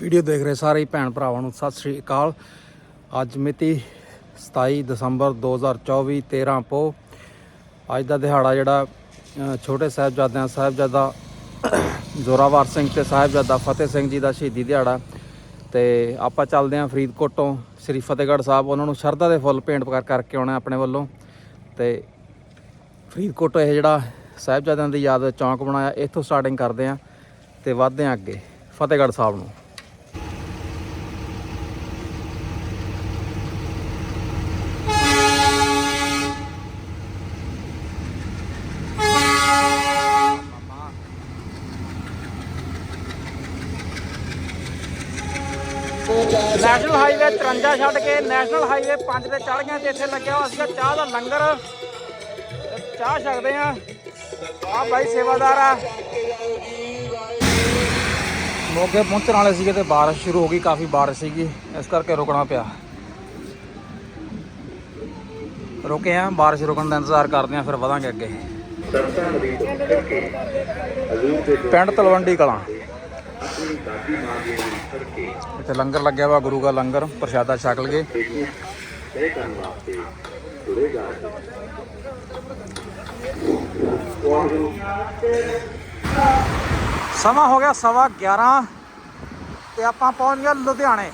Video ਦੇਖ ਰਹੇ ਸਾਰੇ ਭੈਣ ਭਰਾਵਾਂ ਨੂੰ ਸਤਿ ਸ੍ਰੀ ਅਕਾਲ। ਅੱਜ ਮਿਤੀ 27 ਦਸੰਬਰ 2024 13 ਪੋ। ਅੱਜ ਦਾ ਦਿਹਾੜਾ ਜਿਹੜਾ ਛੋਟੇ ਸਾਹਿਬਜ਼ਾਦਿਆਂ, ਸਾਹਿਬਜ਼ਾਦਾ ਜ਼ੋਰਾਵਰ ਸਿੰਘ ਤੇ ਸਾਹਿਬਜ਼ਾਦਾ ਫਤਿਹ ਸਿੰਘ ਜੀ ਦਾ ਸ਼ਹੀਦੀ ਦਿਹਾੜਾ। ਤੇ ਆਪਾਂ ਚੱਲਦੇ ਆਂ ਫਰੀਦਕੋਟ। ਤੋਂ ਸ੍ਰੀ ਫਤਿਹਗੜ੍ਹ ਸਾਹਿਬ, ਉਹਨਾਂ ਨੂੰ ਸ਼ਰਧਾ ਦੇ ਫੁੱਲ ਭੇਂਟ ਕਰਕੇ ਆਉਣਾ ਆਪਣੇ ਵੱਲੋਂ। ਤੇ ਫਰੀਦਕੋਟ ਤੋਂ ਇਹ ਜਿਹੜਾ ਸਾਹਿਬਜ਼ਾਦਿਆਂ ਦੀ ਯਾਦ ਚੌਂਕ ਬਣਾਇਆ, ਇੱਥੋਂ ਸਟਾਰਟਿੰਗ ਕਰਦੇ ਆਂ ਤੇ ਵੱਧਦੇ ਆਂ ਅੱਗੇ। ਫਤਿਹਗੜ੍ਹ ਸਾਹਿਬ ਨੂੰ ਨੈਸ਼ਨਲ 53 ਛੱਡ ਕੇ ਨੈਸ਼ਨਲ ਹਾਈਵੇ 5 ਤੇ ਚੜ ਗਏ ਤੇ ਇੱਥੇ ਲੱਗਿਆ ਹੋਇਆ ਸੀਗਾ ਚਾਹ ਦਾ ਲੰਗਰ। ਚਾਹ ਛਕਦੇ ਆ ਆ ਭਾਈ ਸੇਵਾਦਾਰ ਆ। ਮੋਗੇ ਪਹੁੰਚਣ ਵਾਲੇ ਸੀਗੇ ਤੇ ਬਾਰਿਸ਼ ਸ਼ੁਰੂ ਹੋ ਗਈ ਕਾਫੀ ਬਾਰਿਸ਼ ਸੀਗੀ। ਇਸ ਕਰਕੇ ਰੁਕਣਾ ਪਿਆ। ਰੁਕੇ ਆ ਬਾਰਿਸ਼ ਰੁਕਣ ਦਾ ਇੰਤਜ਼ਾਰ ਕਰਦੇ ਆ ਫਿਰ ਵਧਾਂਗੇ ਅੱਗੇ। ਪਿੰਡ ਤਲਵੰਡੀ ਕਲਾਂ ਆਪਣੀ ਦਾਦੀ ਮਾਂ ਦੇ ਨਾਲ ਕਰਕੇ ਇੱਥੇ ਲੰਗਰ ਲੱਗਿਆ ਵਾ, ਗੁਰੂ ਦਾ ਲੰਗਰ, ਪ੍ਰਸ਼ਾਦਾ ਛਕ ਲਗੇ ਸਮਾਂ ਹੋ ਗਿਆ ਸਵਾ 11 ਤੇ ਆਪਾਂ ਪਹੁੰਚ ਗਏ ਲੁਧਿਆਣੇ।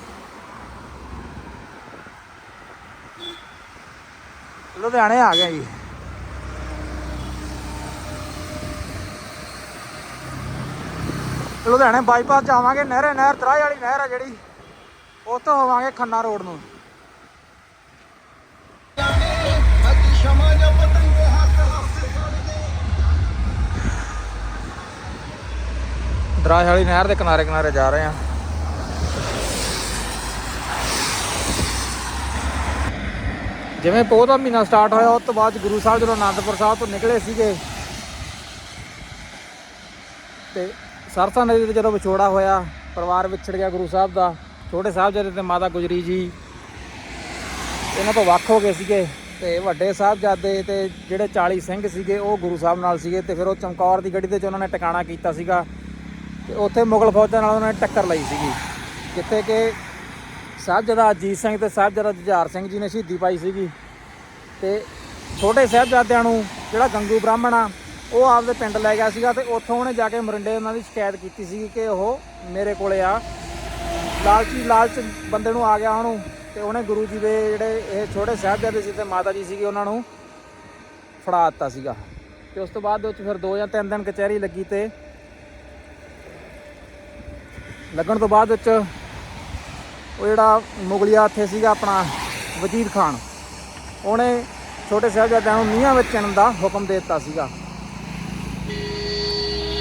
ਲੁਧਿਆਣੇ ਆ ਗਏ ਜੀ। ਲੁਧਿਆਣੇ ਬਾਈਪਾਸ ਜਾਵਾਂਗੇ ਨਹਿਰੇ ਨਹਿਰ ਤਰਾਹ ਵਾਲੀ ਨਹਿਰ ਆ ਜਿਹੜੀ। ਉੱਥੋਂ ਹੋਵਾਂਗੇ ਖੰਨਾ ਰੋਡ ਨੂੰ। ਦਰਾਜ ਵਾਲੀ ਨਹਿਰ ਦੇ ਕਿਨਾਰੇ ਕਿਨਾਰੇ ਜਾ ਰਹੇ ਆ ਜਿਵੇਂ ਪੋਹ ਦਾ ਮਹੀਨਾ ਸਟਾਰਟ ਹੋਇਆ, ਉਸ ਤੋਂ ਬਾਅਦ ਗੁਰੂ ਸਾਹਿਬ ਜਦੋਂ ਆਨੰਦਪੁਰ ਸਾਹਿਬ ਤੋਂ ਨਿਕਲੇ ਸੀਗੇ, ਤੇ ਸਰਸਾ ਨਦੀ ਤੇ ਜਦੋਂ ਵਿਛੋੜਾ ਹੋਇਆ, ਪਰਿਵਾਰ ਵਿਛੜ ਗਿਆ ਗੁਰੂ ਸਾਹਿਬ ਦਾ, ਛੋਟੇ ਸਾਹਿਬਜ਼ਾਦੇ ਤੇ ਮਾਤਾ ਗੁਜਰੀ ਜੀ। ਇਹਨਾਂ ਤੋਂ ਵੱਖ ਹੋ ਗਏ ਸੀਗੇ ਤੇ ਵੱਡੇ ਸਾਹਿਬਜ਼ਾਦੇ ਤੇ ਜਿਹੜੇ 40 ਸਿੰਘ ਸੀਗੇ, ਉਹ ਗੁਰੂ ਸਾਹਿਬ ਨਾਲ ਸੀਗੇ ਤੇ ਫਿਰ ਉਹ ਚਮਕੌਰ ਦੀ ਗੱਡੀ ਦੇ ਚ ਉਹਨਾਂ ਨੇ ਟਿਕਾਣਾ ਕੀਤਾ ਸੀਗਾ ਤੇ ਉੱਥੇ ਮੁਗਲ ਫੌਜਾਂ ਨਾਲ ਉਹਨਾਂ ਨੇ ਟੱਕਰ ਲਈ ਸੀਗੀ, ਜਿੱਥੇ ਕਿ ਸਾਹਿਬਜ਼ਾਦਾ ਅਜੀਤ ਸਿੰਘ ਤੇ ਸਾਹਿਬਜ਼ਾਦਾ ਜੁਝਾਰ ਸਿੰਘ ਜੀ ਨੇ ਸ਼ਹੀਦੀ ਪਾਈ ਸੀਗੀ ਤੇ ਛੋਟੇ ਸਾਹਿਬਜ਼ਾਦਿਆਂ ਨੂੰ ਜਿਹੜਾ ਗੰਗੂ ਬ੍ਰਾਹਮਣ ਆ ਉਹ ਆਪਦੇ ਪਿੰਡ ਲੈ ਗਿਆ ਸੀਗਾ ਤੇ ਉੱਥੋਂ ਉਹਨੇ ਜਾ ਕੇ ਮਰਿੰਡੇ ਉਹਨਾਂ ਦੀ ਸ਼ਿਕਾਇਤ ਕੀਤੀ ਸੀ ਕਿ ਉਹ ਮੇਰੇ ਕੋਲੇ ਆ। ਲਾਲਚੀ, ਲਾਲਚ ਬੰਦੇ ਨੂੰ ਆ ਗਿਆ ਉਹਨੂੰ ਤੇ ਉਹਨੇ ਗੁਰੂ ਜੀ ਦੇ ਜਿਹੜੇ ਇਹ ਛੋਟੇ ਸਾਹਿਬਜ਼ਾਦੇ ਸੀ ਤੇ ਮਾਤਾ ਜੀ ਸੀਗੇ ਉਹਨਾਂ ਨੂੰ ਫੜਾ ਦਿੱਤਾ ਸੀਗਾ। ਤੇ ਉਸ ਤੋਂ ਬਾਅਦ ਵਿੱਚ ਫਿਰ 2 ਜਾਂ 3 ਦਿਨ ਕਚਹਿਰੀ ਲੱਗੀ ਤੇ ਲੱਗਣ ਤੋਂ ਬਾਅਦ ਵਿੱਚ ਉਹ ਜਿਹੜਾ ਮੁਗਲਿਆ ਇੱਥੇ ਸੀਗਾ ਆਪਣਾ ਵਜ਼ੀਰ ਖਾਨ, ਉਹਨੇ ਛੋਟੇ ਸਾਹਿਬਜ਼ਾਦਿਆਂ ਨੂੰ ਨੀਹਾਂ ਵਿੱਚ ਚਿਣਨ ਦਾ ਹੁਕਮ ਦੇ ਦਿੱਤਾ ਸੀਗਾ।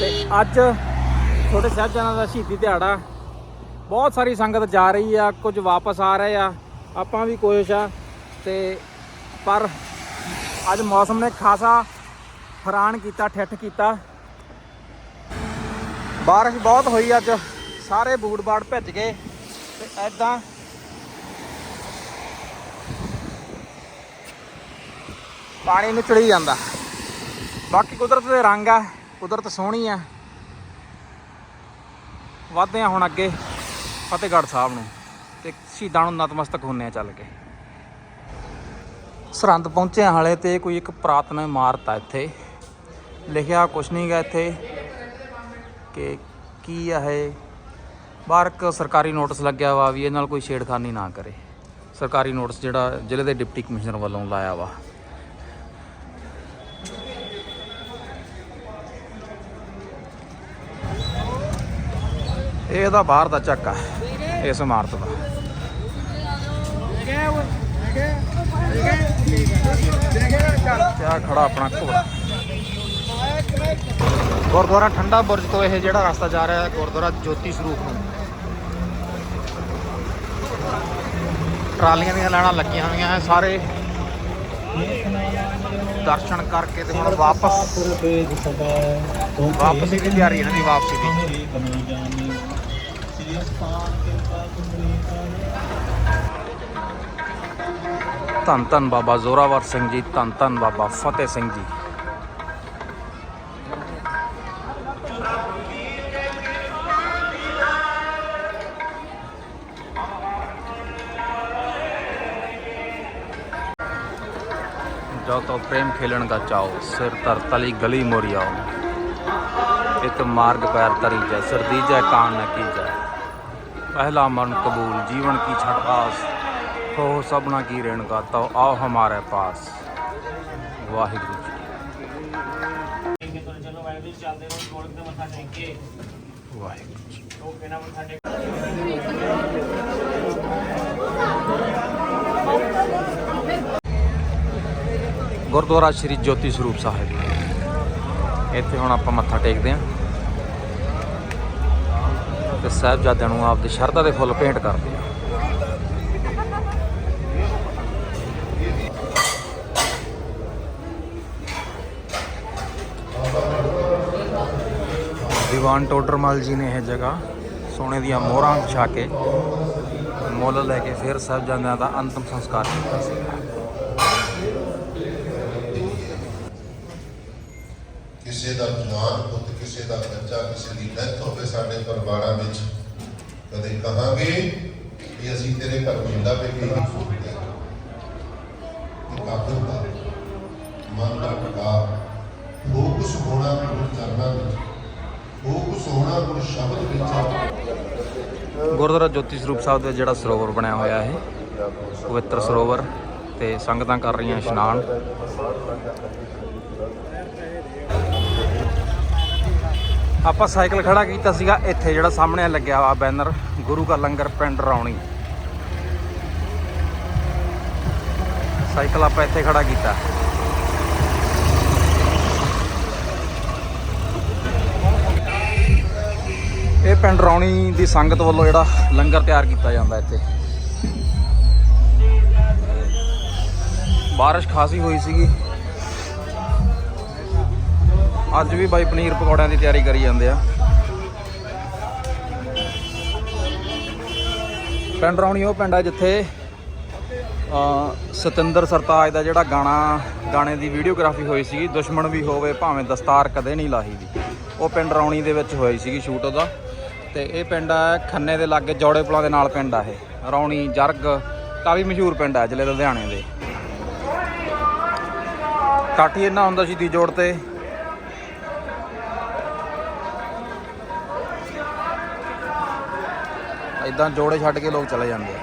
ਤੇ ਅੱਜ ਛੋਟੇ ਸਾਹਿਬਜ਼ਾਦਿਆਂ ਦਾ ਸ਼ਹੀਦੀ ਦਿਹਾੜਾ। ਬਹੁਤ ਸਾਰੀ ਸੰਗਤ ਜਾ ਰਹੀ ਆ, ਕੁਝ ਵਾਪਸ ਆ ਰਹੇ ਆ, ਆਪਾਂ ਵੀ ਕੋਸ਼ਿਸ਼ ਆ। ਤੇ ਪਰ ਅੱਜ ਮੌਸਮ ਨੇ ਖਾਸਾ ਹੈਰਾਨ ਕੀਤਾ, ਠੱਠ ਕੀਤਾ। ਬਾਰਿਸ਼ ਬਹੁਤ ਹੋਈ ਅੱਜ, ਸਾਰੇ ਬੂਟ ਬਾੜ ਭਿੱਜ ਗਏ ਤੇ ਐਦਾਂ ਪਾਣੀ ਨੂੰ ਚੜੀ ਜਾਂਦਾ। ਬਾਕੀ ਕੁਦਰਤ ਦੇ ਰੰਗ ਆ। ਕੁਦਰਤ ਸੋਹਣੀ ਆ। ਵਧਦੇ ਆ ਹੁਣ ਅੱਗੇ ਫਤਿਹਗੜ੍ਹ ਸਾਹਿਬ ਨੂੰ ਤੇ ਸ਼ਹੀਦਾਂ ਨੂੰ ਨਤਮਸਤਕ ਹੁੰਨੇ ਆ ਚੱਲ ਕੇ। ਸਰਹੰਦ ਪਹੁੰਚੇ ਹਾਂ ਹਾਲੇ ਤੇ ਕੋਈ ਇੱਕ ਪ੍ਰਾਤਨ ਇਮਾਰਤ ਆ ਇੱਥੇ। ਲਿਖਿਆ ਕੁਛ ਨਹੀਂ ਗਾ ਇੱਥੇ ਕਿ ਕੀ ਆ ਇਹ। ਬਾਹਰ ਇੱਕ ਸਰਕਾਰੀ ਨੋਟਿਸ ਲੱਗਿਆ ਵਾ ਵੀ ਇਹ ਨਾਲ ਕੋਈ ਛੇੜਖਾਨੀ ਨਾ ਕਰੇ। ਸਰਕਾਰੀ ਨੋਟਿਸ ਜਿਹੜਾ ਜ਼ਿਲ੍ਹੇ ਦੇ ਡਿਪਟੀ ਕਮਿਸ਼ਨਰ ਵੱਲੋਂ ਲਾਇਆ ਵਾ। ਇਹ ਇਹਦਾ ਬਾਹਰ ਦਾ ਚੱਕ ਆ, ਇਸ ਇਮਾਰਤ ਦਾ। ਕਿਆ ਖੜਾ ਆਪਣਾ ਘੋੜਾ। ਗੁਰਦੁਆਰਾ ਠੰਡਾ ਬੁਰਜ ਤੋਂ ਇਹ ਜਿਹੜਾ ਰਸਤਾ ਜਾ ਰਿਹਾ ਹੈ, ਗੁਰਦੁਆਰਾ ਜੋਤੀ ਸਰੂਪ ਨੂੰ। ਟਰਾਲੀਆਂ ਦੀਆਂ ਲਾਈਨਾਂ ਲੱਗੀਆਂ ਹੋਈਆਂ ਹੈ, ਸਾਰੇ ਦਰਸ਼ਨ ਕਰਕੇ ਤੇ ਹੁਣ ਵਾਪਸ ਵਾਪਸੀ ਦੀ ਤਿਆਰੀ ਇਹਨਾਂ ਦੀ ਵਾਪਸੀ ਦੀ। ਧੰਨ ਧੰਨ ਬਾਬਾ ਜ਼ੋਰਾਵਰ ਸਿੰਘ ਜੀ, ਧੰਨ ਧੰਨ ਬਾਬਾ ਫਤਿਹ ਸਿੰਘ ਜੀ। ਜਾਓ ਤਾਂ ਪ੍ਰੇਮ ਖੇਲਣ ਦਾ ਚਾਹੋ ਸਿਰ ਤਰ ਤਲੀ ਗਲੀ ਮੋਰੀਆ ਇੱਕ ਮਾਰਗ ਪੈਰ ਤਰੀ ਜੈ ਸਰਦੀ ਜੈ ਕਾਨ ਨਾ ਕੀਜੈ ਜੈ ਪਹਿਲਾ ਮਨ ਕਬੂਲ, ਜੀਵਨ ਕੀ ਛਟ ਆਸ, ਹੋ ਸਭਨਾ ਕੀ ਰੇਣ ਗਾ ਤੋ ਆਓ ਹਮਾਰੇ ਪਾਸ। ਵਾਹਿਗੁਰੂ ਜੀ ਗੁਰਦੁਆਰਾ ਸ੍ਰੀ ਜੋਤੀ ਸਰੂਪ ਸਾਹਿਬ। ਇੱਥੇ ਹੁਣ ਆਪਾਂ ਮੱਥਾ ਟੇਕਦੇ ਹਾਂ। ਤੇ ਸਾਹਿਬਜ਼ਾਦਿਆਂ ਨੂੰ ਆਪਦੀ ਸ਼ਰਧਾ ਦੇ ਫੁੱਲ ਭੇਂਟ ਕਰਦੇ ਹਾਂ ਦੀਵਾਨ ਟੋਡਰਮਲ ਜੀ ਨੇ ਇਹ ਜਗ੍ਹਾ ਸੋਨੇ ਦੀਆਂ ਮੋਹਰਾਂ ਵਿਛਾ ਕੇ ਮੁੱਲ ਲੈ ਕੇ ਫਿਰ ਸਾਹਿਬਜ਼ਾਦਿਆਂ ਦਾ ਅੰਤਮ ਸੰਸਕਾਰ ਕੀਤਾ ਸੀ। ਕਿਸੇ ਦਾ ਜਵਾਨ ਪੁੱਤ, ਕਿਸੇ ਦਾ ਬੱਚਾ, ਕਿਸੇ ਦੀ ਡੈਥ ਹੋਵੇ ਸਾਡੇ ਪਰਿਵਾਰਾਂ ਵਿੱਚ ਕਦੇ ਕਹਾਂਗੇ ਕਿ ਅਸੀਂ ਤੇਰੇ ਘਰ ਮੁੰਡਾ ਪੇ ਕੇ? ਕਾਬਲ ਦਾ ਮਨ ਦਾ ਟਕਾ ਹੋ ਕੁਛ ਹੋਣਾ ਗੁਰ ਚਰਨਾਂ ਵਿੱਚ। ਹੋ ਕੁਛ ਹੋਣਾ ਗੁਰ ਸ਼ਬਦ ਵਿੱਚ ਗੁਰਦੁਆਰਾ ਜੋਤੀ ਸਰੂਪ ਸਾਹਿਬ ਦੇ ਜਿਹੜਾ ਸਰੋਵਰ ਬਣਿਆ ਹੋਇਆ ਹੈ ਪਵਿੱਤਰ ਸਰੋਵਰ ਤੇ ਸੰਗਤਾਂ ਕਰ ਰਹੀਆਂ ਇਸ਼ਨਾਨ। ਆਪਾਂ ਸਾਈਕਲ ਖੜਾ ਕੀਤਾ ਸੀਗਾ, ਇੱਥੇ ਜਿਹੜਾ ਸਾਹਮਣੇ ਲੱਗਿਆ ਵਾ ਬੈਨਰ, ਗੁਰੂ ਕਾ ਲੰਗਰ ਪਿੰਡ ਰੌਣੀ। ਸਾਈਕਲ ਆਪਾਂ ਇੱਥੇ ਖੜਾ ਕੀਤਾ। ਇਹ ਪਿੰਡ ਰੌਣੀ ਦੀ ਸੰਗਤ ਵੱਲੋਂ ਜਿਹੜਾ ਲੰਗਰ ਤਿਆਰ ਕੀਤਾ ਜਾਂਦਾ ਇੱਥੇ। ਬਾਰਿਸ਼ ਖਾਸੀ ਹੋਈ ਸੀਗੀ। ਅੱਜ ਵੀ ਬਾਈ ਪਨੀਰ ਪਕੌੜਿਆਂ ਦੀ ਤਿਆਰੀ ਕਰੀ ਜਾਂਦੇ ਆ। ਪਿੰਡ ਰੌਣੀ ਉਹ ਪਿੰਡ ਆ ਜਿੱਥੇ ਸਤਿੰਦਰ ਸਰਤਾਜ ਦਾ ਜਿਹੜਾ ਗਾਣਾ, ਗਾਣੇ ਦੀ ਵੀਡੀਓਗ੍ਰਾਫੀ ਹੋਈ ਸੀਗੀ, ਦੁਸ਼ਮਣ ਵੀ ਹੋਵੇ ਭਾਵੇਂ ਦਸਤਾਰ ਕਦੇ ਨਹੀਂ ਲਾਹੀ ਦੀ ਉਹ ਪਿੰਡ ਰੌਣੀ ਦੇ ਵਿੱਚ ਹੋਈ ਸੀਗੀ ਸ਼ੂਟ ਉਹਦਾ। ਤੇ ਇਹ ਪਿੰਡ ਆ, ਖੰਨੇ ਦੇ ਲਾਗੇ ਜੋੜੇ ਪੁਲਾਂ ਦੇ ਨਾਲ ਪਿੰਡ ਆ ਇਹ। ਰੌਣੀ, ਜਰਗ, ਕਾਫੀ ਮਸ਼ਹੂਰ ਪਿੰਡ ਆ, ਜ਼ਿਲ੍ਹੇ ਲੁਧਿਆਣੇ ਦੇ। ਕਾਠੀ ਇਹਨਾਂ ਹੁੰਦਾ ਸੀ ਦੀ ਜੋੜ ਤੇ। ਇਦਾਂ ਜੋੜੇ ਛੱਡ ਕੇ ਲੋਕ ਚਲੇ ਜਾਂਦੇ ਆ।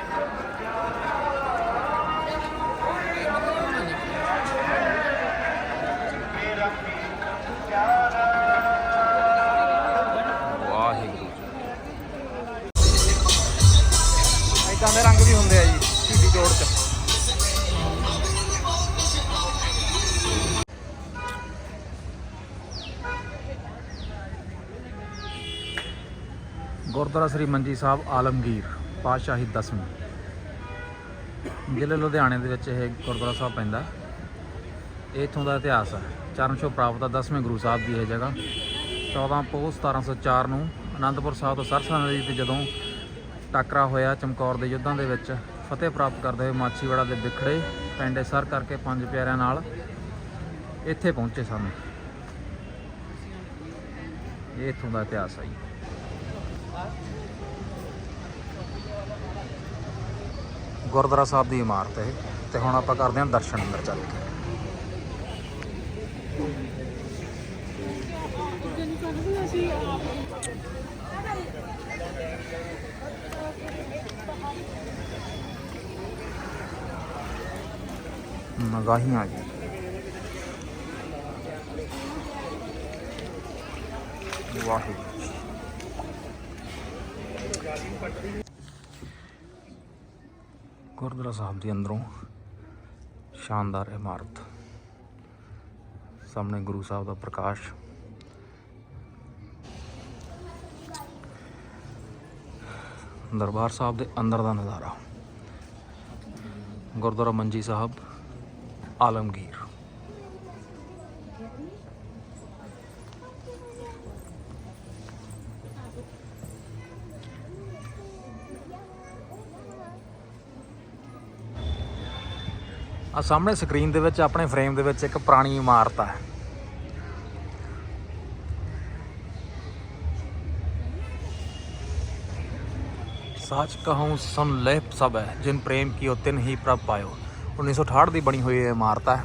ਵਾਹਿਗੁਰੂ ਇਦਾਂ ਦੇ ਰੰਗ ਵੀ ਹੁੰਦੇ ਆ ਜੀ ਸੀਡੀ ਜੋੜ ਚ। ਗੁਰਦੁਆਰਾ ਸ੍ਰੀ ਮੰਜੀ ਸਾਹਿਬ ਆਲਮਗੀਰ, ਪਾਤਸ਼ਾਹੀ ਦਸਵੀਂ। ਜ਼ਿਲ੍ਹੇ ਲੁਧਿਆਣੇ ਦੇ ਵਿੱਚ ਇਹ ਗੁਰਦੁਆਰਾ ਸਾਹਿਬ ਪੈਂਦਾ। ਇਹ ਇੱਥੋਂ ਦਾ ਇਤਿਹਾਸ ਹੈ। ਚਰਨ ਛੋਹ ਪ੍ਰਾਪਤ ਆ 10ਵੇਂ ਗੁਰੂ ਸਾਹਿਬ ਦੀ ਇਹ ਜਗ੍ਹਾ। 14 ਪੋਹ 1704 ਨੂੰ ਅਨੰਦਪੁਰ ਸਾਹਿਬ ਤੋਂ ਸਰਸਾ ਨਦੀ ਤੇ ਜਦੋਂ ਟਾਕਰਾ ਹੋਇਆ ਚਮਕੌਰ ਦੇ ਯੁੱਧਾਂ ਦੇ ਵਿੱਚ, ਫਤਿਹ ਪ੍ਰਾਪਤ ਕਰਦੇ ਹੋਏ ਮਾਛੀਵਾੜਾ ਦੇ ਵਿਖੜੇ ਪੈਂਡੇ ਸਰ ਕਰਕੇ ਪੰਜ ਪਿਆਰਿਆਂ ਨਾਲ ਇੱਥੇ ਪਹੁੰਚੇ ਸਨ। ਇਹ ਇੱਥੋਂ ਦਾ ਇਤਿਹਾਸ ਹੈ ਜੀ। ਗੁਰਦੁਆਰਾ ਸਾਹਿਬ ਦੀ ਇਮਾਰਤ ਹੈ ਤੇ ਹੁਣ ਆਪਾਂ ਕਰਦੇ ਹਾਂ ਦਰਸ਼ਨ ਅੰਦਰ ਚੱਲ ਕੇ। ਮਗਾਹੀਆਂ ਜੀ। ਵਾਹਿਗੁਰੂ। ਜੀ। ਗੁਰਦੁਆਰਾ ਸਾਹਿਬ ਦੇ ਅੰਦਰੋਂ ਸ਼ਾਨਦਾਰ ਇਮਾਰਤ। ਸਾਹਮਣੇ ਗੁਰੂ ਸਾਹਿਬ ਦਾ ਪ੍ਰਕਾਸ਼। ਦਰਬਾਰ ਸਾਹਿਬ ਦੇ ਅੰਦਰ ਦਾ ਨਜ਼ਾਰਾ। ਗੁਰਦੁਆਰਾ ਮੰਜੀ ਸਾਹਿਬ, ਆਲਮਗੀਰ। ਆ ਸਾਹਮਣੇ ਸਕਰੀਨ ਦੇ ਵਿੱਚ ਆਪਣੇ ਫਰੇਮ ਦੇ ਵਿੱਚ ਇੱਕ ਪੁਰਾਣੀ ਇਮਾਰਤ ਆ। ਸੱਚ ਕਹੂੰ ਸੁਨ ਲੈ ਸਭ ਹੈ, ਜਿਨ ਪ੍ਰੇਮ ਕਿ ਉਹ ਤਿੰਨ ਹੀ ਪ੍ਰਭ ਪਾਇਓ। 1968 ਦੀ ਬਣੀ ਹੋਈ ਇਹ ਇਮਾਰਤ ਹੈ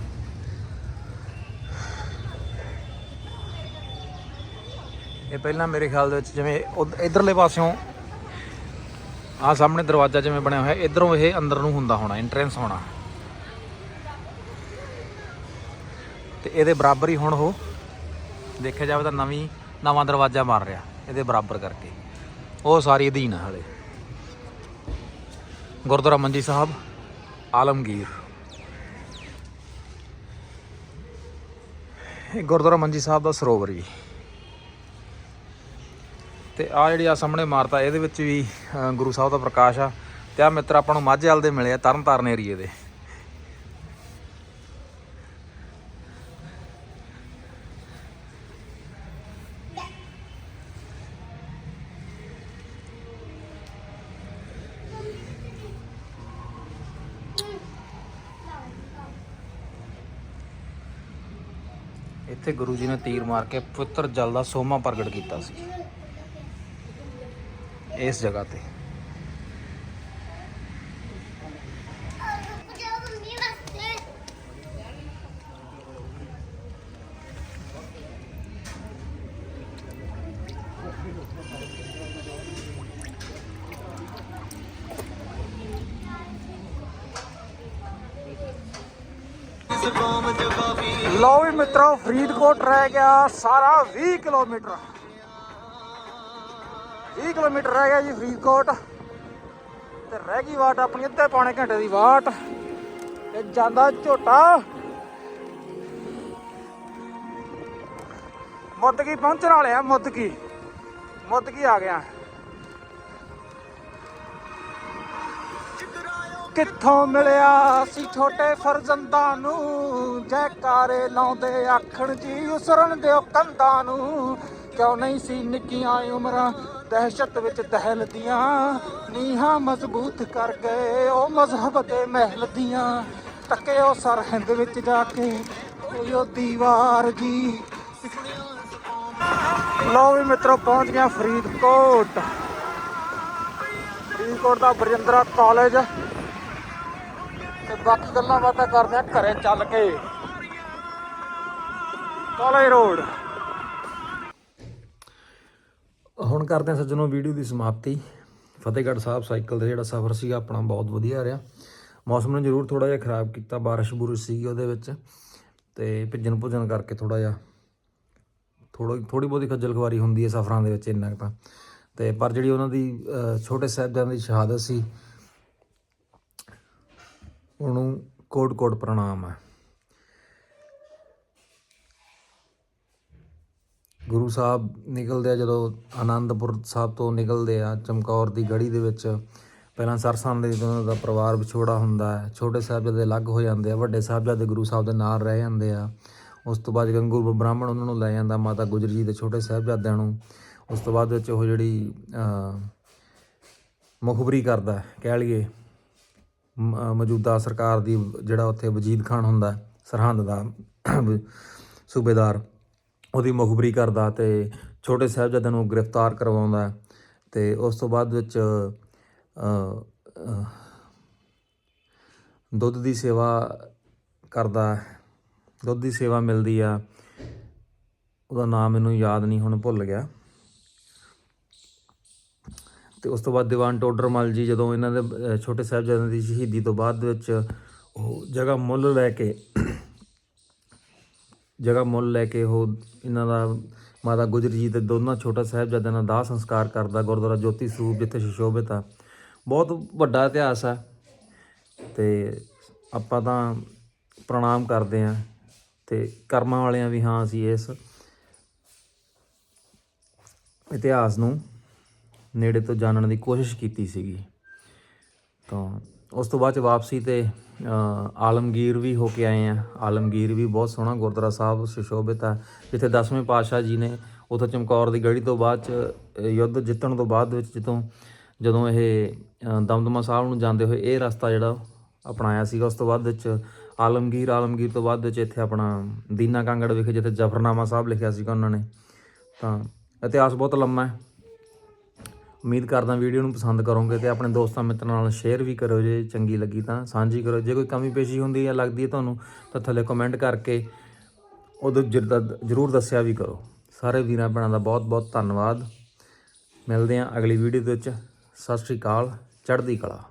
ਇਹ ਪਹਿਲਾਂ ਮੇਰੇ ਖਿਆਲ ਦੇ ਵਿੱਚ ਜਿਵੇਂ ਇਧਰਲੇ ਪਾਸਿਓਂ ਆ ਸਾਹਮਣੇ ਦਰਵਾਜ਼ਾ ਜਿਵੇਂ ਬਣਿਆ ਹੋਇਆ, ਇਧਰੋਂ ਇਹ ਅੰਦਰ ਨੂੰ ਹੁੰਦਾ ਹੋਣਾ ਐਂਟਰੈਂਸ ਹੋਣਾ। ਤੇ ਇਹਦੇ ਬਰਾਬਰ ਹੀ ਹੁਣ ਉਹ ਦੇਖਿਆ ਜਾਵੇ ਤਾਂ ਨਵੀਂ ਨਵਾਂ ਦਰਵਾਜ਼ਾ ਮਾਰ ਰਿਹਾ ਇਹਦੇ ਬਰਾਬਰ ਕਰਕੇ। ਉਹ ਸਾਰੀ ਅਧੀਨ ਆ ਹਲੇ। ਗੁਰਦੁਆਰਾ ਮੰਜੀ ਸਾਹਿਬ, ਆਲਮਗੀਰ। ਇਹ ਗੁਰਦੁਆਰਾ ਮੰਜੀ ਸਾਹਿਬ ਦਾ ਸਰੋਵਰ ਜੀ। ਤੇ ਆ ਜਿਹੜੀ ਆ ਸਾਹਮਣੇ ਇਮਾਰਤ ਆ, ਇਹਦੇ ਵਿੱਚ ਵੀ ਗੁਰੂ ਸਾਹਿਬ ਦਾ ਪ੍ਰਕਾਸ਼ ਆ। ਤੇ ਆ ਮਿੱਤਰ ਆਪਾਂ ਨੂੰ ਮਾਝੇ ਵਾਲ ਦੇ ਮਿਲੇ ਆ ਤਰਨ ਤਾਰਨ ਏਰੀਏ ਦੇ। ਇੱਥੇ ਗੁਰੂ ਜੀ ਨੇ ਤੀਰ ਮਾਰ ਕੇ ਪਵਿੱਤਰ ਜਲ ਦਾ ਸੋਮਾ ਪ੍ਰਗਟ ਕੀਤਾ ਸੀ। ਇਸ ਜਗ੍ਹਾ ਤੇ। ਲਓ ਵੀ ਮਿੱਤਰੋ, ਫਰੀਦਕੋਟ ਰਹਿ ਗਿਆ ਸਾਰਾ 20 ਕਿਲੋਮੀਟਰ। 20 ਕਿਲੋਮੀਟਰ ਰਹਿ ਗਿਆ ਜੀ ਫਰੀਦਕੋਟ। ਤੇ ਰਹਿ ਗਈ ਵਾਟ ਆਪਣੀ ਅੱਧੇ ਪੌਣੇ ਘੰਟੇ ਦੀ ਵਾਟ। ਤੇ ਜਾਂਦਾ ਝੋਟਾ। ਮੁੱਦਕੀ ਪਹੁੰਚਣ ਵਾਲੇ ਆ, ਮੁੱਦਕੀ। ਮੁੱਦਕੀ ਆ ਗਿਆ। ਕਿੱਥੋਂ ਮਿਲਿਆ ਸੀ ਛੋਟੇ ਫਰਜ਼ੰਦਾਂ ਨੂੰ? ਜੈਕਾਰੇ ਲਾਉਂਦੇ ਆਖਣ ਜੀ ਉਸਰਨ ਦਿਓ ਕੰਧਾਂ ਨੂੰ। ਕਿਉਂ ਨਹੀਂ ਸੀ ਨਿੱਕੀਆਂ ਉਮਰਾਂ ਦਹਿਸ਼ਤ ਵਿੱਚ ਦਹਿਲਦੀਆਂ ਨੀਹਾਂ ਮਜ਼ਬੂਤ ਕਰ ਗਏ ਉਹ ਮਜ਼ਹਬ ਦੇ ਮਹਿਲ ਦੀਆਂ। ਟੱਕਿਓ ਸਰਹੰਦ ਵਿੱਚ ਜਾ ਕੇ ਉਹ ਦੀਵਾਰ ਜੀ। ਲਓ ਵੀ ਮਿੱਤਰੋ, ਪਹੁੰਚ ਗਿਆ ਫਰੀਦਕੋਟ। ਫਰੀਦਕੋਟ ਦਾ ਬਰਜਿੰਦਰਾ ਕਾਲਜ। ਤੇ ਬਾਕੀ ਗੱਲਾਂ ਬਾਤਾਂ ਕਰਦੇ ਆ, ਘਰੇ ਚੱਲ ਕੇ। College road. ਹੁਣ ਕਰਦੇ ਆ ਸੱਜਣੋ ਵੀਡੀਓ ਦੀ ਸਮਾਪਤੀ। ਫਤਿਹਗੜ੍ਹ ਸਾਹਿਬ ਸਾਈਕਲ ਦਾ ਜਿਹੜਾ ਸਫ਼ਰ ਸੀਗਾ, ਆਪਣਾ ਬਹੁਤ ਵਧੀਆ ਰਿਹਾ। ਮੌਸਮ ਨੇ ਜ਼ਰੂਰ ਥੋੜਾ ਜਿਹਾ ਖਰਾਬ ਕੀਤਾ, ਬਾਰਿਸ਼ ਬੁਰਿਸ਼ ਸੀਗੀ ਉਹਦੇ ਵਿੱਚ। ਤੇ ਭਿੱਜਣ ਭੁੱਜਣ ਕਰਕੇ ਥੋੜਾ ਜਿਹਾ ਥੋੜੀ ਥੋੜੀ ਬਹੁਤੀ ਖੱਜਲ ਖਵਾਰੀ ਹੁੰਦੀ ਹੈ ਸਫ਼ਰਾਂ ਦੇ ਵਿੱਚ ਇੰਨਾ ਕੁ ਤਾਂ। ਤੇ ਪਰ ਜਿਹੜੀ ਉਹਨਾਂ ਦੀ ਛੋਟੇ ਸਾਹਿਬਜ਼ਾਦਿਆਂ ਦੀ ਸ਼ਹਾਦਤ ਸੀ ਉਹਨੂੰ ਕੋਟ ਕੋਟ ਪ੍ਰਣਾਮ ਹੈ। ਗੁਰੂ ਸਾਹਿਬ ਨਿਕਲਦੇ ਆ ਜਦੋਂ ਆਨੰਦਪੁਰ ਸਾਹਿਬ ਤੋਂ ਨਿਕਲਦੇ ਆ ਚਮਕੌਰ ਦੀ ਗੜੀ ਦੇ ਵਿੱਚ। ਪਹਿਲਾਂ ਸਰਸਾਂ ਦੇ ਜਦੋਂ ਉਹਨਾਂ ਦਾ ਪਰਿਵਾਰ ਵਿਛੋੜਾ ਹੁੰਦਾ ਹੈ। ਛੋਟੇ ਸਾਹਿਬਜ਼ਾਦੇ ਅਲੱਗ ਹੋ ਜਾਂਦੇ ਆ, ਵੱਡੇ ਸਾਹਿਬਜ਼ਾਦੇ ਗੁਰੂ ਸਾਹਿਬ ਦੇ ਨਾਲ ਰਹਿ ਜਾਂਦੇ ਆ। ਉਸ ਤੋਂ ਬਾਅਦ ਗੰਗੂ ਬ੍ਰਾਹਮਣ ਉਹਨਾਂ ਨੂੰ ਲੈ ਜਾਂਦਾ ਮਾਤਾ ਗੁਜਰੀ ਜੀ ਦੇ ਛੋਟੇ ਸਾਹਿਬਜ਼ਾਦਿਆਂ ਨੂੰ, ਉਸ ਤੋਂ ਬਾਅਦ ਵਿੱਚ ਉਹ ਜਿਹੜੀ ਮੁਖਬਰੀ ਕਰਦਾ ਕਹਿ ਲਈਏ। ਮੌਜੂਦਾ ਸਰਕਾਰ ਦੀ ਜਿਹੜਾ ਉੱਥੇ ਵਜੀਦ ਖਾਨ ਹੁੰਦਾ, ਸਰਹੰਦ ਦਾ ਸੂਬੇਦਾਰ, ਉਹਦੀ ਮੁਖਬਰੀ ਕਰਦਾ ਤੇ ਛੋਟੇ ਸਾਹਿਬਜ਼ਾਦਿਆਂ ਨੂੰ ਗ੍ਰਿਫਤਾਰ ਕਰਵਾਉਂਦਾ ਹੈ ਤੇ ਉਸ ਤੋਂ ਬਾਅਦ ਵਿੱਚ ਦੁੱਧ ਦੀ ਸੇਵਾ ਕਰਦਾ ਦੁੱਧ ਦੀ ਸੇਵਾ ਮਿਲਦੀ ਆ, ਉਹਦਾ ਨਾਮ ਮੈਨੂੰ ਯਾਦ ਨਹੀਂ, ਹੁਣ ਭੁੱਲ ਗਿਆ। ਤੇ ਉਸ ਤੋਂ ਬਾਅਦ ਦੀਵਾਨ ਟੋਡਰਮਲ ਜੀ ਜਦੋਂ ਇਹਨਾਂ ਦੇ ਛੋਟੇ ਸਾਹਿਬਜ਼ਾਦਿਆਂ ਦੀ ਸ਼ਹੀਦੀ ਤੋਂ ਬਾਅਦ ਦੇ ਵਿੱਚ ਉਹ ਜਗ੍ਹਾ ਮੁੱਲ ਲੈ ਕੇ ਜਗ੍ਹਾ ਮੁੱਲ ਲੈ ਕੇ ਉਹ ਇਹਨਾਂ ਦਾ ਮਾਤਾ ਗੁਜਰ ਜੀ ਦੇ ਦੋਨਾਂ ਛੋਟਾ ਸਾਹਿਬਜ਼ਾਦਿਆਂ ਦਾ ਦਾਹ ਸੰਸਕਾਰ ਕਰਦਾ, ਗੁਰਦੁਆਰਾ ਜੋਤੀ ਸਰੂਪ ਜਿੱਥੇ ਸੁਸ਼ੋਭਿਤ ਆ। ਬਹੁਤ ਵੱਡਾ ਇਤਿਹਾਸ ਆ ਤੇ ਆਪਾਂ ਤਾਂ ਪ੍ਰਣਾਮ ਕਰਦੇ ਆ ਤੇ ਕਰਮਾਂ ਵਾਲਿਆਂ ਵੀ ਹਾਂ ਅਸੀਂ ਇਸ ਇਤਿਹਾਸ ਨੂੰ ਨੇੜੇ ਤੋਂ ਜਾਣਨ ਦੀ ਕੋਸ਼ਿਸ਼ ਕੀਤੀ ਸੀਗੀ। ਤਾਂ ਉਸ ਤੋਂ ਬਾਅਦ ਚ ਵਾਪਸੀ ਤੇ ਆਲਮਗੀਰ ਵੀ ਹੋ ਕੇ ਆਏ ਆ। ਆਲਮਗੀਰ ਵੀ ਬਹੁਤ ਸੋਹਣਾ ਗੁਰਦੁਆਰਾ ਸਾਹਿਬ ਸੁਸ਼ੋਭਿਤ ਆ। ਜਿੱਥੇ 10ਵੇਂ ਪਾਤਸ਼ਾਹ ਜੀ ਨੇ ਉਥੋਂ ਚਮਕੌਰ ਦੀ ਗੜੀ ਤੋਂ ਬਾਅਦ ਚ ਯੁੱਧ ਜਿੱਤਣ ਤੋਂ ਬਾਅਦ ਵਿੱਚ ਜਦੋਂ ਜਦੋਂ ਇਹ ਦਮਦਮਾ ਸਾਹਿਬ ਨੂੰ ਜਾਂਦੇ ਹੋਏ ਇਹ ਰਸਤਾ ਜਿਹੜਾ ਅਪਣਾਇਆ ਸੀਗਾ, ਉਸ ਤੋਂ ਬਾਅਦ ਵਿੱਚ ਆਲਮਗੀਰ ਆਲਮਗੀਰ ਤੋਂ ਬਾਅਦ ਵਿੱਚ ਇੱਥੇ ਆਪਣਾ ਦੀਨਾ ਕਾਂਗੜ ਵਿਖੇ ਜਿੱਥੇ ਜਫਰਨਾਮਾ ਸਾਹਿਬ ਲਿਖਿਆ ਸੀਗਾ ਉਹਨਾਂ ਨੇ। ਤਾਂ ਇਤਿਹਾਸ ਬਹੁਤ ਲੰਮਾ ਹੈ। ਉਮੀਦ ਕਰਦਾ ਵੀਡੀਓ ਨੂੰ ਪਸੰਦ ਕਰੋਗੇ ਤੇ ਆਪਣੇ ਦੋਸਤਾਂ ਮਿੱਤਰਾਂ ਨਾਲ ਸ਼ੇਅਰ ਵੀ ਕਰੋ ਜੇ ਚੰਗੀ ਲੱਗੀ ਤਾਂ, ਸਾਂਝੀ ਕਰੋ ਜੇ ਕੋਈ ਕਮੀ ਪੇਸ਼ੀ ਹੁੰਦੀ ਹੈ ਲੱਗਦੀ ਹੈ ਤੁਹਾਨੂੰ ਤਾਂ ਥੱਲੇ ਕਮੈਂਟ ਕਰਕੇ ਉਦੋਂ ਜ਼ਰੂਰ ਦੱਸਿਆ ਵੀ ਕਰੋ। ਸਾਰੇ ਵੀਰਾਂ ਭੈਣਾਂ ਦਾ ਬਹੁਤ ਬਹੁਤ ਧੰਨਵਾਦ। ਮਿਲਦੇ ਹਾਂ ਅਗਲੀ ਵੀਡੀਓ ਦੇ ਵਿੱਚ। ਸਤਿ ਸ਼੍ਰੀ ਅਕਾਲ। ਚੜ੍ਹਦੀ ਕਲਾ।